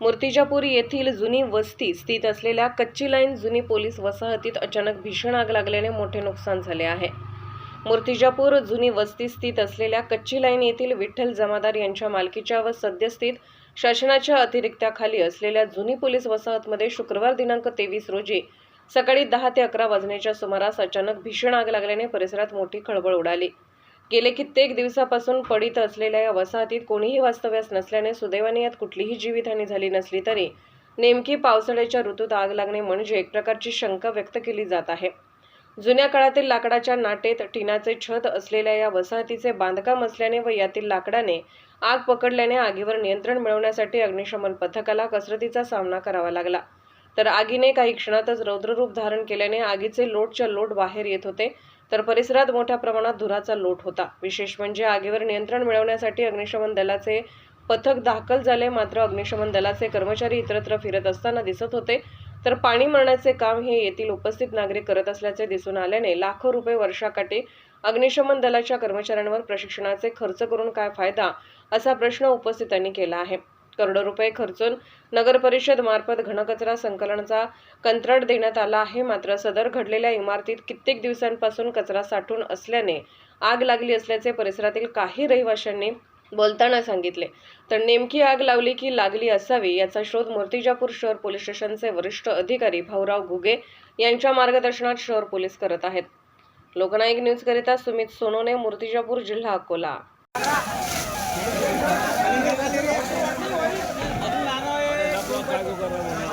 मूर्तिजापूर येथील जुनी वस्ती स्थित असलेल्या कच्ची लाईन जुनी पोलीस वसाहतीत अचानक भीषण आग लागल्याने मोठे नुकसान झाले आहे. मूर्तिजापूर जुनी वस्ती स्थित असलेल्या कच्ची लाईन येथील विठ्ठल जमादार यांच्या मालकीच्या व सद्यस्थित शासनाच्या अतिरिक्त्याखाली असलेल्या जुनी पोलीस वसाहतमध्ये शुक्रवार दिनांक तेवीस रोजी सकाळी दहा ते अकरा वाजण्याच्या सुमारास अचानक भीषण आग लागल्याने परिसरात मोठी खळबळ उडाली. गेले कित्येक दिवसापासून पडित असलेल्या या वसाहतीत कोणीही वास्तव्यास नसल्याने सुदैवाने यात कुठलीही जीवितहानी झाली नसली तरी नेमकी पावसाळ्याच्या ऋतूत आग लागणे म्हणजे एक प्रकारची शंका व्यक्त केली जात आहे. जुन्या काळातील लाकडाच्या नाटेत टिनाचे छत असलेल्या या वसाहतीचे बांधकाम असल्याने व यातील लाकडाने आग पकडल्याने आगीवर नियंत्रण मिळवण्यासाठी अग्निशमन पथकाला कसरतीचा सामना करावा लागला. तर आगीने काही क्षणातच रौद्ररूप धारण केल्याने आगीचे लोटच्या लोट बाहेर येत होते. तर परिसरात मोठ्या प्रमाणात धुराचा लोट होता. विशेष म्हणजे आगीवर नियंत्रण मिळवण्यासाठी अग्निशमन दलाचे पथक दाखल झाले. मात्र अग्निशमन दलाचे कर्मचारी इतरत्र फिरत असताना दिसत होते. तर पाणी मारण्याचे काम हे येथील उपस्थित नागरिक करत असल्याचे दिसून आल्याने लाखो रुपये वर्षाकाठी अग्निशमन दलाच्या कर्मचाऱ्यांवर प्रशिक्षणाचे खर्च करून काय फायदा असा प्रश्न उपस्थितांनी केला आहे. करोडो रुपये खर्चून नगरपरिषदमार्फत मार्फत घनकचरा संकलनाचा कंत्राट देण्यात आला आहे. मात्र सदर घडलेल्या इमारतीत कित्येक दिवसांपासून कचरा साठून असल्याने आग लागली असल्याचे परिसरातील काही रहिवाशांनी बोलताना सांगितले. तर नेमकी आग लावली की लागली असावी याचा शोध मूर्तिजापूर शहर पोलीस स्टेशनचे वरिष्ठ अधिकारी भाऊराव घुगे यांच्या मार्गदर्शनात शहर पोलीस करत आहेत. लोकनायक न्यूजकरिता सुमित सोनोने मूर्तिजापूर जिल्हा अकोला. লাগু করা